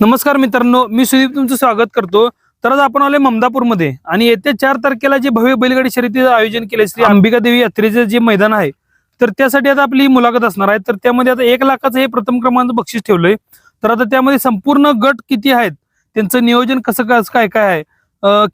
नमस्कार मित्रांनो मी सुदीप तुमचं स्वागत करतो. तर आज आपण आलोय ममदापूरमध्ये आणि येत्या चार तारखेला जे भव्य बैलगाडी शर्यतीचं आयोजन केले श्री अंबिका देवी यात्रेचं जे मैदान आहे तर त्यासाठी आता आपली मुलाखत असणार आहे. तर त्यामध्ये आता एक लाखाचं हे प्रथम क्रमांक बक्षीस ठेवलंय. तर आता त्यामध्ये संपूर्ण गट किती आहेत? त्यांचं नियोजन कसं कसं काय काय आहे?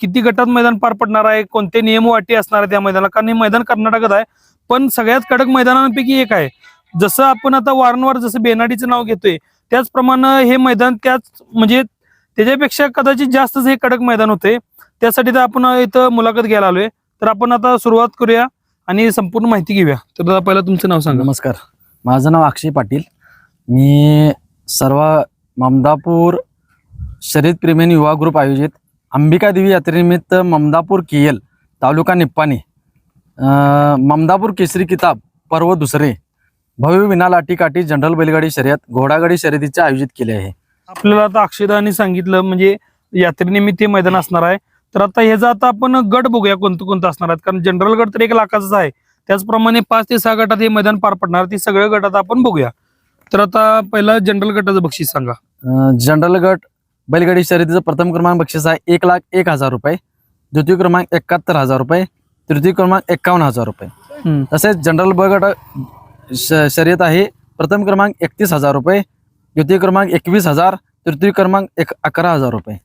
किती गटात मैदान पार पडणार आहे? कोणते नियम वाटी असणार आहे त्या मैदानाला? कारण हे मैदान कर्नाटकात आहे पण सगळ्यात कडक मैदानांपैकी एक आहे. जसं आपण आता वारंवार जसं बेनाडीचं नाव घेतोय त्याचप्रमाणे हे मैदान त्याच म्हणजे त्याच्यापेक्षा कदाचित जास्तच हे कडक मैदान होते. त्यासाठी तर आपण इथं मुलाखत घ्यायला आलोय. तर आपण आता सुरुवात करूया आणि संपूर्ण माहिती घेऊया. तर दादा पहिला तुमचं नाव सांगा. नमस्कार. माझं नाव अक्षय पाटील. मी सर्व ममदापूर शर्यत प्रेमीन युवा ग्रुप आयोजित अंबिका देवी यात्रेनिमित्त ममदापूर कियल तालुका निप्पाणी ममदापूर केसरी किताब पर्व दुसरे भव्य विना लाठी काठी जनरल बैलगाडी शर्यत घोडागाडी शर्यतीचे आयोजित केले आहे. आपल्याला आता अक्षयदानी सांगितलं म्हणजे यात्रेनिमित्त मैदान असणार आहे. तर आता ह्याचा आता आपण गट बघूया कोणतं कोणतं असणार आहेत? कारण जनरल गट तर एक लाखाचाच आहे. त्याचप्रमाणे पाच ते सहा गटात हे मैदान पार पडणार ती सगळ्या गटात आपण बघूया. तर आता पहिला जनरल गटाचं बक्षीस सांगा. जनरल गट बैलगाडी शर्यतीचं प्रथम क्रमांक बक्षीस आहे एक लाख एक हजार रुपये. द्वितीय क्रमांक एकाहत्तर हजार रुपये. तृतीय क्रमांक एक्कावन्न हजार रुपये. तसेच जनरल गट श- शर्यत आहे प्रथम क्रमांक एकतीस हजार रुपये द्वितीय क्रमांक एकवीस हजार तृतीय क्रमांक एक अकरा हजार रुपये.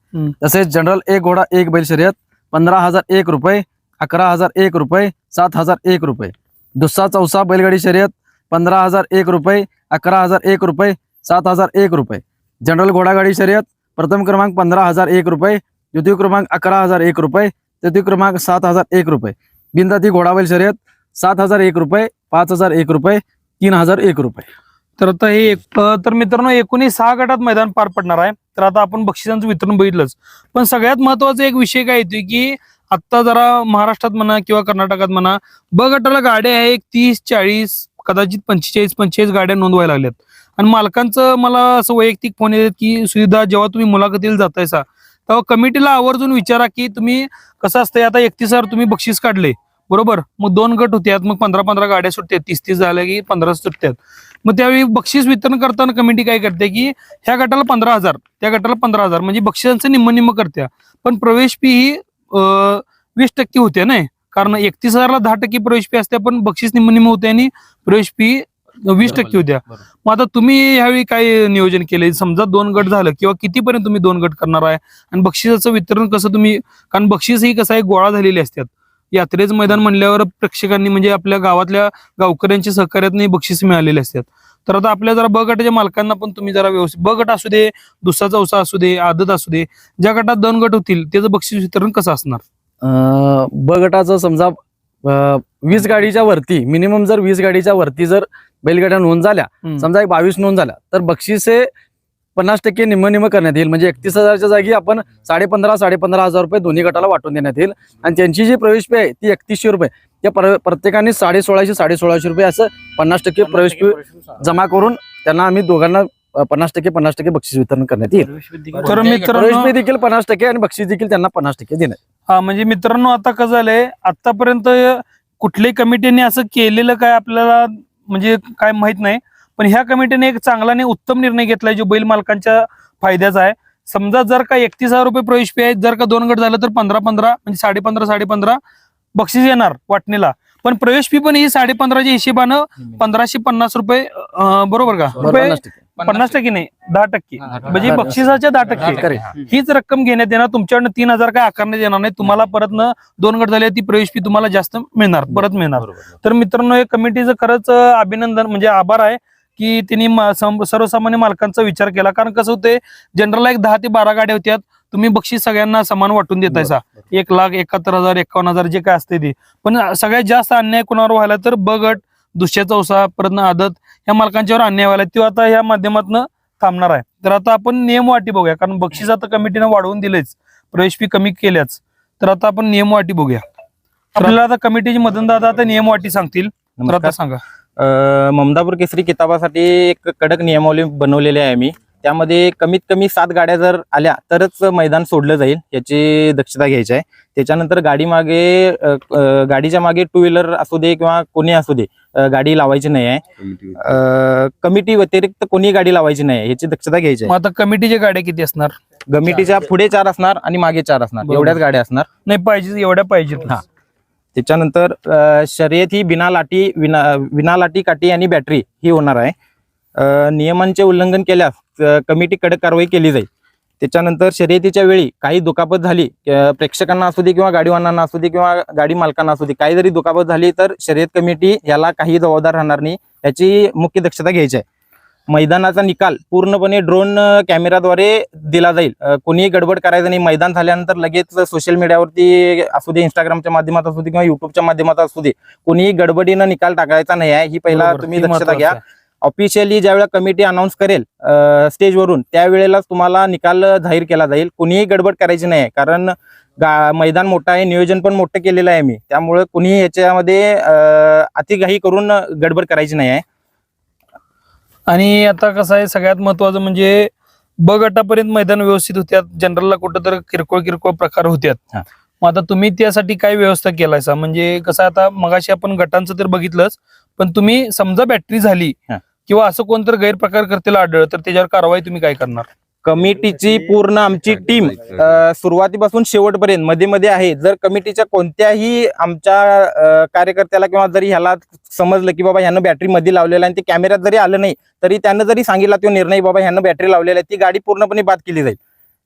तसेच जनरल एक घोडा एक बैल शर्यत पंधरा हजार एक रुपये अकरा हजार एक रुपये सात हजार एक रुपये दुसरा चौसा बैलगाडी शर्यत पंधरा हजार एक रुपये अकरा हजार एक रुपये सात हजार एक रुपये जनरल घोडागाडी शर्यत प्रथम क्रमांक पंधरा हजार एक रुपये द्वितीय क्रमांक अकरा हजार एक रुपये तृतीय क्रमांक सात हजार एक रुपये बिनदाती घोडाबैल शर्यत सात हजार एक रुपये पाच हजार एक रुपये तीन हजार एक रुपये. तर आता हे एक तर मित्रांनो एकूणही सहा गटात मैदान पार पडणार आहे. तर आता आपण बक्षिसांचं वितरण बघितलंच. पण सगळ्यात महत्त्वाचा एक विषय काय येतोय की आता जरा महाराष्ट्रात म्हणा किंवा कर्नाटकात म्हणा ब गटाला गाड्या आहे एक तीस चाळीस कदाचित पंचेचाळीस पंचेचाळीस गाड्या नोंदवायला लागल्यात. आणि मालकांचं मला असं वैयक्तिक फोन येतात की सुविधा जेव्हा तुम्ही मुलाखतीला जातायसा तेव्हा कमिटीला आवर्जून विचारा की तुम्ही कसं असतंय? आता एकतीस हजार तुम्ही बक्षीस काढले. बरोबर? मग दोन गट होत्यात मग पंधरा पंधरा गाड्या सुटतात तीस तीस झाल्या की पंधरा सुटतात मग त्यावेळी बक्षीस वितरण करताना कमिटी काय करते की ह्या गटाला पंधरा हजार त्या गटाला पंधरा हजार म्हणजे बक्षिसांचं निम्म निम्म करत्या. पण प्रवेश फी ही वीस टक्के होते नाही कारण एकतीस हजारला दहा टक्के प्रवेश फी असते पण बक्षीस निम्म निम्म होते आणि प्रवेश फी वीस टक्के होत्या. मग आता तुम्ही ह्यावेळी काय नियोजन केले समजा दोन गट झालं किंवा कितीपर्यंत तुम्ही दोन गट करणार आहे? आणि बक्षिसाचं वितरण कसं तुम्ही कारण बक्षीस ही कसं आहे गोळा झालेली असतात. यात्रेचं मैदान म्हणल्यावर प्रेक्षकांनी म्हणजे आपल्या गावातल्या गावकऱ्यांच्या सहकार्यातून बक्षीस मिळालेले असतात तर आता आपल्या जरा ब गटाच्या मालकांना पण तुम्ही जरा व्यवस्थित ब गट असू दे दुसरा चौसा असू दे आदत असू दे ज्या गटात दोन गट होतील त्याचं बक्षीस वितरण कसं असणार अं, ब गटाचं समजा वीस गाडीच्या वरती मिनिमम जर वीस गाडीच्या वरती जर बैलगाड्या नोंद झाल्या. समजा एक बावीस नोंद झाल्या तर बक्षीस हे पन्नास टक्के निम्म निम्म करण्यात येईल. म्हणजे एकतीस हजारच्या जागी आपण साडे पंधरा साडे पंधरा हजार रुपये दोन्ही गटाला वाटून देण्यात येईल. आणि त्यांची जी प्रवेश फी आहे ती एकतीसशे रुपये. त्या पर- प्रत्येकाने साडे सोळाशे साडे सोळाशे रुपये असं पन्नास टक्के प्रवेश फी जमा करून त्यांना आम्ही दोघांना पन्नास टक्के पन्नास टक्के बक्षीस वितरण करण्यात येईल. तर प्रवेश मित्रांनो देखील पन्नास टक्के आणि बक्षीस देखील त्यांना पन्नास टक्के देण्यात हा म्हणजे मित्रांनो आता कसं झालंय आतापर्यंत कुठल्याही कमिटीने असं केलेलं काय आपल्याला म्हणजे काय माहीत नाही. पण ह्या कमिटीने एक चांगला आणि उत्तम निर्णय घेतलाय जो बैल मालकांच्या फायद्याचा आहे. समजा जर का एकतीस हजार रुपये प्रवेश फी आहे जर का दोन गट झालं तर पंधरा पंधरा म्हणजे साडे पंधरा साडे पंधरा बक्षीस येणार वाटणीला. पण प्रवेश फी पण ही साडे पंधराच्या हिशेबानं पंधराशे पन्नास रुपये बरोबर का? बरं, रुपये पन्नास टक्के. नाही दहा टक्के. म्हणजे. बक्षिसाच्या दहा टक्के. हीच रक्कम घेण्यात येणार तुमच्याकडनं तीन हजार काय आकारण्यात येणार नाही. तुम्हाला परत न दोन गट झाले ती प्रवेश फी तुम्हाला जास्त मिळणार परत मिळणार. तर मित्रांनो या कमिटीचं खरंच अभिनंदन म्हणजे आभार आहे. की त्यांनी मा- सर्वसामान्य मालकांचा विचार केला. कारण कसं होतंय जनरलला एक दहा ते बारा गाड्या होत्यात. तुम्ही बक्षीस सगळ्यांना समान वाटून देतायसा एक लाख एकाहत्तर हजार एकावन्न हजार जे काय असते ते. पण सगळ्यात जास्त अन्याय कोणावर व्हायला तर ब गट दुसऱ्या चौसा परत आदत या मालकांच्यावर अन्याय व्हायला तो आता या माध्यमातून थांबणार आहे. तर आता आपण नियम वाटी बघूया. कारण बक्षीस आता कमिटीनं वाढवून दिलेच प्रवेश फी कमी केल्याच. तर आता आपण नियम वाटी बघूया. आपल्याला आता कमिटीची मदन दादा आता नियम वाटी सांगतील. तर आता सांगा. ममदापूर केसरी किताबासाठी एक कडक नियमावली बनवलेली आहे आम्ही त्यामध्ये कमीत कमी सात गाड्या जर आल्या तरच मैदान सोडलं जाईल याची दक्षता घ्यायची आहे. त्याच्यानंतर गाडी मागे गाडीच्या मागे टू व्हीलर असू दे किंवा कोणी असू दे गाडी लावायची नाही आहे. कमिटी व्यतिरिक्त. कोणी गाडी लावायची नाही याची दक्षता घ्यायची आहे. आता कमिटीच्या गाड्या किती असणार? कमिटीच्या पुढे चार असणार आणि मागे चार असणार. एवढ्याच गाड्या असणार. नाही पाहिजे एवढ्या पाहिजेत हा. त्याच्यानंतर शर्यत ही बिना लाटी विना विना लाटी काठी आणि बॅटरी ही होणार आहे. नियमांचे उल्लंघन केल्यास कमिटी कडक कारवाई केली जाईल. त्याच्यानंतर शर्यतीच्या वेळी काही दुखापत झाली प्रेक्षकांना असू दे किंवा गाडीवानांना असू दे किंवा गाडी मालकांना असू दे काही जरी दुखापत झाली तर शर्यत कमिटी याला काही जबाबदार राहणार नाही याची मुख्य दक्षता घ्यायची आहे. मैदानाचा निकाल पूर्णपणे ड्रोन कॅमेराद्वारे दिला जाईल. कोणीही गडबड करायचं नाही. मैदान झाल्यानंतर लगेच सोशल मीडियावरती असू दे इंस्टाग्रामच्या माध्यमात असू दे किंवा युट्यूबच्या माध्यमात असू दे कोणीही गडबडीनं निकाल टाकायचा नाही आहे. ही पहिला तुम्ही दक्षता घ्या. ऑफिशियली ज्यावेळेला कमिटी अनाऊन्स करेल स्टेजवरून त्यावेळेलाच तुम्हाला निकाल जाहीर केला जाईल. कोणीही गडबड करायची नाही कारण मैदान मोठं आहे नियोजन पण मोठं केलेलं आहे मी. त्यामुळे कुणीही याच्यामध्ये अतिघाई करून गडबड करायची नाही आहे. आणि आता कसं आहे सगळ्यात महत्वाचं म्हणजे ब गटापर्यंत मैदान व्यवस्थित होत्यात जनरलला कुठं तर किरकोळ किरकोळ प्रकार होत्यात. मग आता तुम्ही त्यासाठी काय व्यवस्था केलायसा म्हणजे कसं आता मगाशी आपण गटांचं तर बघितलंच पण तुम्ही समजा बॅटरी झाली. किंवा असं कोणतर गैरप्रकार करतेला आढळ तर त्याच्यावर कारवाई तुम्ही काय करणार कमिटीची पूर्ण आमची टीम सुरुवातीपासून शेवटपर्यंत मध्ये मध्ये आहे. जर कमिटीच्या कोणत्याही आमच्या कार्यकर्त्याला किंवा जरी ह्याला समजलं की बाबा ह्यानं बॅटरी मध्ये लावलेला आहे आणि ते कॅमेऱ्यात जरी आलं नाही तरी त्यानं जरी सांगितला तो निर्णय बाबा ह्यानं बॅटरी लावलेला आहे ती गाडी पूर्णपणे बाद केली जाईल.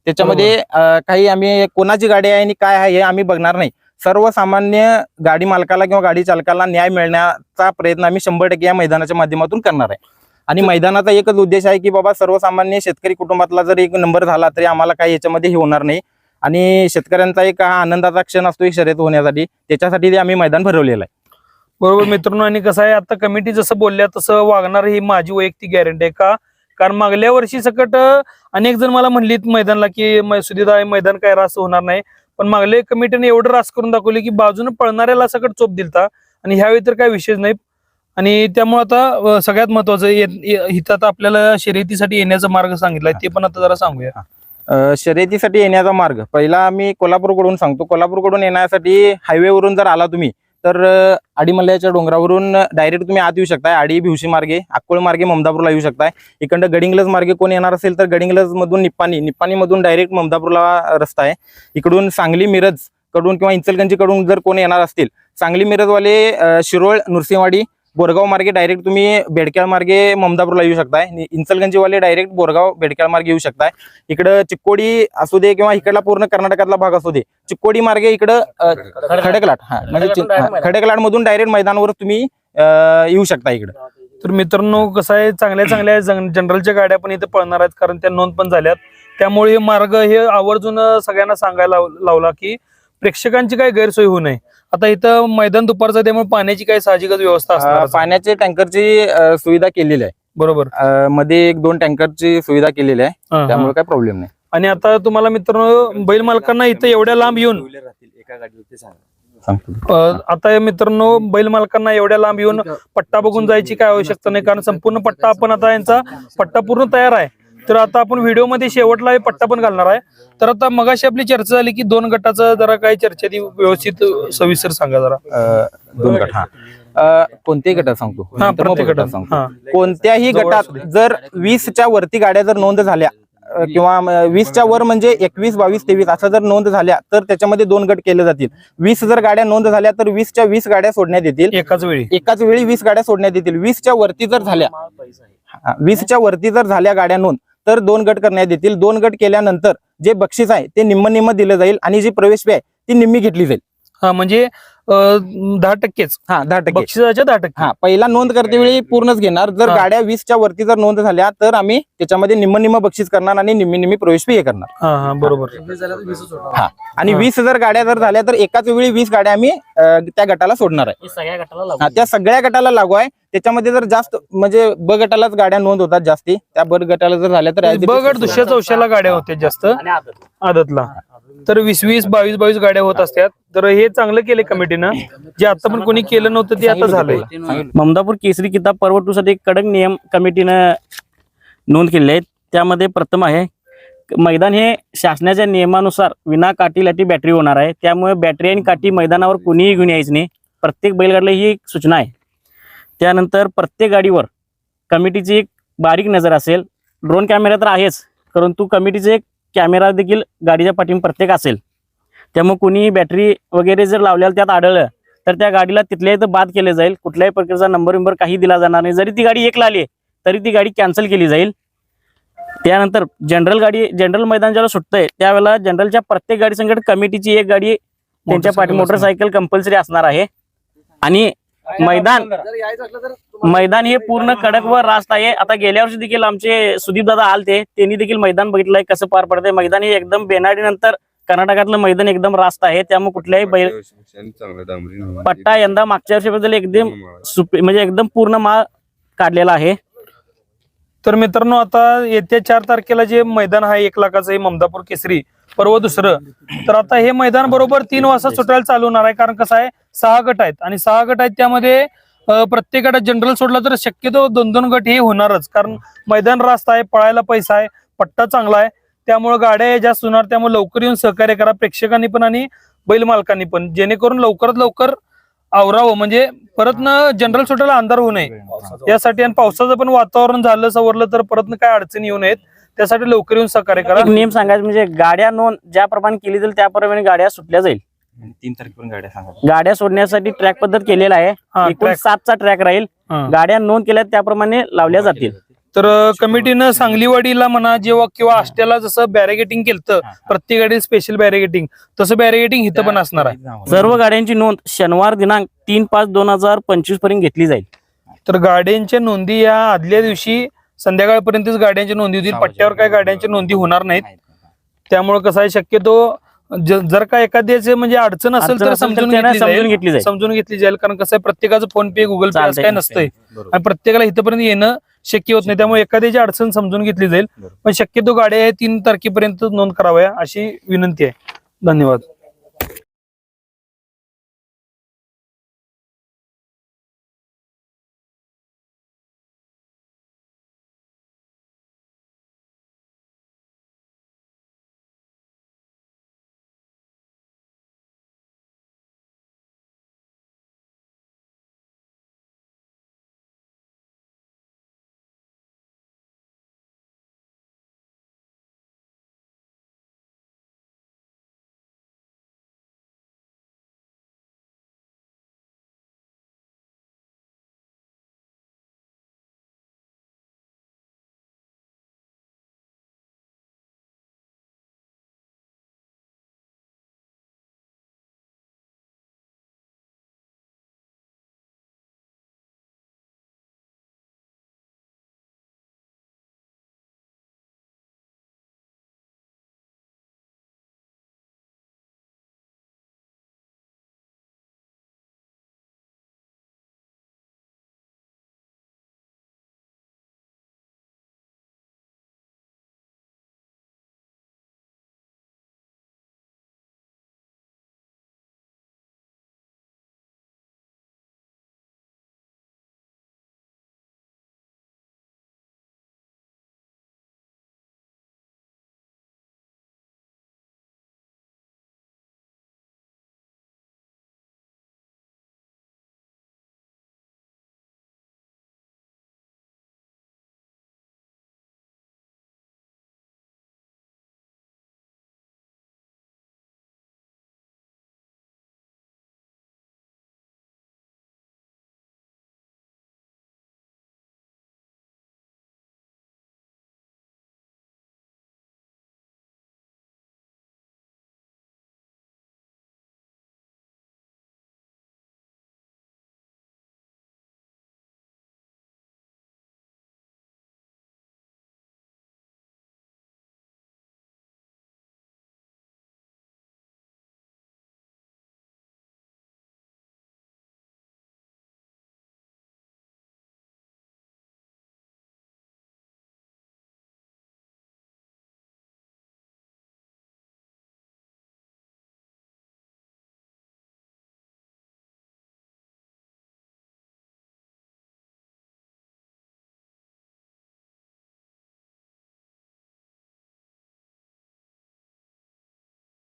त्याच्यामध्ये काही आम्ही कोणाची गाडी आहे आणि काय आहे हे आम्ही बघणार नाही. सर्वसामान्य गाडी मालकाला किंवा गाडी चालकाला न्याय मिळण्याचा प्रयत्न आम्ही शंभर टक्के या मैदानाच्या माध्यमातून करणार आहे. आणि मैदानाचा एकच उद्देश आहे की बाबा सर्वसामान्य शेतकरी कुटुंबातला जर एक नंबर झाला तरी आम्हाला काही याच्यामध्ये हे होणार नाही. आणि शेतकऱ्यांचा एक हा आनंदाचा क्षण असतो शर्यत होण्यासाठी. त्याच्यासाठी ते आम्ही मैदान भरवलेलं आहे. बरोबर मित्रांनो आणि कसं आहे आता कमिटी जसं बोलल्या तसं वागणार ही माझी वैयक्तिक गॅरंटी आहे का? कारण मागल्या वर्षी सकट अनेक जण मला म्हणलीत मैदानला की सुधीदा मैदान काय रास होणार नाही. पण मागल्या कमिटीने एवढं रास करून दाखवले की बाजूने पळणाऱ्याला सकट चोप दिलता. आणि ह्यावेळी तर काय विशेष नाही. आणि त्यामुळे आता सगळ्यात महत्वाचं ये- इथं आता आपल्याला शर्यतीसाठी येण्याचा मार्ग सांगितलाय ते पण आता जरा सांगूया. शर्यतीसाठी येण्याचा मार्ग. पहिला आम्ही कोल्हापूरकडून सांगतो कोल्हापूरकडून येण्यासाठी हायवेवरून जर आला तुम्ही तर आडीमल्ल्याच्या डोंगरावरून डायरेक्ट तुम्ही आत येऊ शकताय. आडी भिवशी मार्गे अक्कोळ मार्गे ममदापूरला येऊ शकताय. इकडं गडिंग्लज मार्गे कोण येणार असेल तर गडिंगलजमधून निप्पाणी निप्पाणीमधून डायरेक्ट ममदापूरला रस्ता आहे. इकडून सांगली मिरजकडून किंवा इंचलगंजीकडून जर कोण येणार असतील सांगली मिरजवाले शिरोळ नृसिंहवाडी बोरगाव मार्गे डायरेक्ट तुम्ही बेडक्याळ मार्गे ममदापूरला येऊ शकताय. इंचलगंजीवाले डायरेक्ट बोरगाव बेडक्याळ मार्गे येऊ शकताय. इकडं चिक्कोडी असू दे किंवा इकडला पूर्ण कर्नाटकातला भाग असू दे चिक्कोडी मार्गे इकडं खडकलाट. हा म्हणजे खडकलाट मधून डायरेक्ट मैदानावर तुम्ही येऊ शकता इकडं. तर मित्रांनो कसं आहे चांगल्या चांगल्या जन- जनरलच्या गाड्या पण इथे पळणार आहेत कारण त्या नोंद पण झाल्यात. त्यामुळे मार्ग हे आवर्जून सगळ्यांना सांगायला लाव- लावला की प्रेक्षकांची काही गैरसोय होऊ नये. आता इथं मैदान दुपारचं त्यामुळे पाण्याची काही साहजिकच व्यवस्था असणार अ, पाण्याचे टँकरची अ, सुविधा केलेली आहे. बरोबर. अ, मध्ये एक दोन टँकरची सुविधा केलेली आहे. हा, हा. त्यामुळे काय प्रॉब्लेम नाही. आणि आता तुम्हाला मित्रांनो बैल मालकांना इथं एवढ्या लांब येऊन सांगतो. अं, आता या मित्रांनो बैल मालकांना एवढ्या लांब येऊन पट्टा बघून जायची काय आवश्यकता नाही कारण संपूर्ण पट्टा आपण आता यांचा पट्टा पूर्ण तयार आहे. तर आता आपण व्हिडिओमध्ये शेवटला हे पट्टा पण घालणार आहे. तर आता मगाशी आपली चर्चा झाली की दोन गटाचं जरा काही चर्चा ती व्यवस्थित सविस्तर सांगा जरा. दोन गट हा. कोणत्याही गटात सांगतो. प्रत्येक गटात सांगतो. कोणत्याही गटात. जर वीसच्या वरती गाड्या जर नोंद झाल्या किंवा वीसच्या वर म्हणजे एकवीस बावीस तेवीस असं जर नोंद झाल्या तर त्याच्यामध्ये दोन गट केले जातील. वीस जर गाड्या नोंद झाल्या तर वीसच्या वीस गाड्या सोडण्यात येतील. एकाच वेळी. एकाच वेळी वीस गाड्या सोडण्यात येतील. वीसच्या वरती जर झाल्या वीसच्या वरती जर झाल्या गाड्या नोंद तर दोन गट करण्यात येतील. दोन गट केल्यानंतर जे बक्षीस आहे ते निम्म निम्म दिलं जाईल आणि जी प्रवेश फी आहे ती निम्मी घेतली जाईल. हा म्हणजे दहा टक्केच. हा दहा टक्के बक्षिसाच्या दहा टक्के. हा पहिला नोंद करते वेळी पूर्णच घेणार. जर हा. गाड्या वीसच्या वरती जर नोंद झाल्या तर आम्ही त्याच्यामध्ये निम्म निम्म बक्षीस करणार आणि निम्मी निम्मी प्रवेश फी हे करणार. हा हा बरोबर. हा आणि हा. वीस जर गाड्या जर झाल्या तर एकाच वेळी वीस गाड्या आम्ही अ, त्या गटाला सोडणार आहे. हा, त्या सगळ्या गटाला लागू आहे. त्याच्यामध्ये जर जास्त म्हणजे ब गटालाच गाड्या नोंद होतात जास्ती त्या ब गटाला जर झाल्या तर as it is बगड दुसऱ्या चौशाला गाड्या होत्या जास्त. आदतला. तर वीस वीस बावीस बावीस गाड्या होत असतात. तर हे चांगलं केले कमिटीनं. जे आता पण कोणी केलं नव्हतं ते आता झालंय. ममदापूर केसरी किताब परवटूसाठी कडक नियम कमिटीनं नोंद केलेले आहेत. त्यामध्ये प्रथम आहे मैदान हे शासनाच्या नियमानुसार विना काठी लाटी बॅटरी होणार आहे. त्यामुळे बॅटरी आणि काठी मैदानावर कोणीही घेऊन यायचं नाही. प्रत्येक बैलगाडीला ही एक सूचना आहे. त्यानंतर प्रत्येक गाडीवर कमिटीची एक बारीक नजर असेल. ड्रोन कॅमेरा तर आहेच परंतु कमिटीचे एक कॅमेरा देखील गाडीच्या पाठीमा प्रत्येक असेल. त्यामुळे कोणीही बॅटरी वगैरे जर लावलेलं त्यात आढळलं तर त्या गाडीला तिथल्या इथं बाद केले जाईल. कुठल्याही प्रकारचा नंबर विंबर काही दिला जाणार नाही. जरी ती गाडी एक आली आहे तरी ती गाडी कॅन्सल केली जाईल. त्यानंतर जनरल गाडी जनरल मैदान ज्यावेळेला सुटतंय त्यावेळेला जनरलच्या प्रत्येक गाडी संकट कमिटीची एक गाडी त्यांच्या पाठी मोटरसायकल कंपल्सरी असणार आहे. आणि मैदान मैदान हे पूर्ण कडक व रास्त आहे. आता गेल्या वर्षी देखील आमचे सुदीप दादा आलते. त्यांनी देखील मैदान बघितलंय कसं पार पडतंय. मैदान हे एकदम बेनाडी नंतर कर्नाटकातलं मैदान एकदम रास्त आहे. त्यामुळे कुठल्याही बैल पट्टा यंदा मागच्या वर्षीबद्दल एकदम सुपे म्हणजे एकदम पूर्ण माळ काढलेला आहे. तर मित्रांनो आता येत्या चार तारखेला जे मैदान आहे एक लाखाचं हे ममदापूर केसरी पर्व दुसरं. तर आता हे मैदान बरोबर तीन वाजता सुटायला चालू होणार आहे. कारण कसं आहे सहा गट आहेत. आणि सहा गट आहेत त्यामध्ये प्रत्येक गटात जनरल सोडला तर शक्यतो दोन दोन गट हे होणारच. कारण मैदान रास्त आहे पळायला पैसा आहे पट्टा चांगला आहे. त्यामुळे गाड्या जास्त होणार. त्यामुळे लवकर येऊन सहकार्य करा. प्रेक्षकांनी पण आणि बैल मालकांनी पण. जेणेकरून लवकरात लवकर आवरावं. म्हणजे परत न जनरल सुटायला अंधार होऊ नये. यासाठी आणि पावसाचं पण वातावरण झालं सवरलं तर परत काय अडचणी येऊ नयेत. त्यासाठी लवकर येऊन सहकार्य करा. एक नियम सांगायचं म्हणजे गाड्या नोंद ज्याप्रमाणे केली जाईल त्याप्रमाणे गाड्या सुटल्या जाईल. तीन तारखेपर्यंत गाड्या सांगा गाड्या सोडण्यासाठी ट्रॅक पद्धत केलेला आहे. एकूण track. सातचा ट्रॅक राहील. हा. गाड्या नोंद केल्या त्याप्रमाणे लावल्या जातील. तर कमिटीनं सांगलीवाडीला म्हणा जेव्हा किंवा आष्ट्याला जसं बॅरिगेटिंग केलं प्रत्येक गाडी स्पेशल बॅरिगेटिंग तसं बॅरिगेटिंग इथं पण असणार आहे. सर्व गाड्यांची नोंद शनिवार दिनांक तीन पाच दोन हजार पंचवीसपर्यंत घेतली जाईल. तर गाड्यांच्या नोंदी या आदल्या दिवशी संध्याकाळपर्यंतच गाड्यांच्या नोंदी होतील. पट्ट्यावर काय गाड्यांच्या नोंदी होणार नाहीत. त्यामुळे कसं आहे शक्यतो जर का एखाद्याचे म्हणजे अडचण असेल तर समजून समजून जाईल. घेतली जाईल. समजून घेतली जाईल. कारण कसं आहे प्रत्येकाचं फोन पे गुगल पे असं. काय नसतंय. आणि प्रत्येकाला इथपर्यंत येणं शक्य होत नाही. त्यामुळे एखाद्याची अडचण समजून घेतली जाईल. पण शक्यतो गाड्या तीन तारखेपर्यंत नोंद कराव्या अशी विनंती आहे. धन्यवाद.